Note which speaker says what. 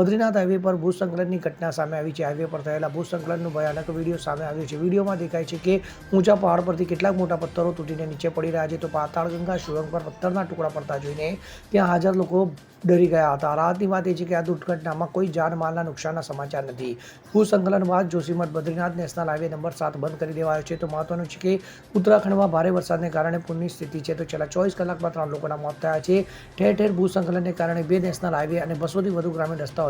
Speaker 1: Badrinath highway પર ભૂસંકલનની ઘટના સામે આવી છે. હાઈવે પર થયેલા ભૂસ્ખલનનો ભયાનક વીડિયો સામે આવ્યો છે. વિડીયોમાં દેખાય છે કે ઊંચા પહાડ પરથી કેટલાક મોટા પથ્થરો તૂટીને નીચે પડી રહ્યા છે. તો પાતાળગંગા સુરંગ પર પથ્થરના ટુકડા પડતા જોઈને ત્યાં હાજર લોકો ડરી ગયા હતા. રાહતની વાત એ છે કે આ દુર્ઘટનામાં કોઈ જાનમાલના નુકસાનના સમાચાર નથી. ભૂસંકલન બાદ Joshimath Badrinath national highway number સાત બંધ કરી દેવાયો છે. તો મહત્વનું છે કે ઉત્તરાખંડમાં ભારે વરસાદને કારણે પૂરની સ્થિતિ છે. તો છેલ્લા ચોવીસ કલાકમાં ત્રણ લોકોના મોત થયા છે. ઠેર ઠેર ભૂસંકલનને કારણે બે નેશનલ હાઈવે અને બસોથી વધુ ગ્રામીણ રસ્તાઓ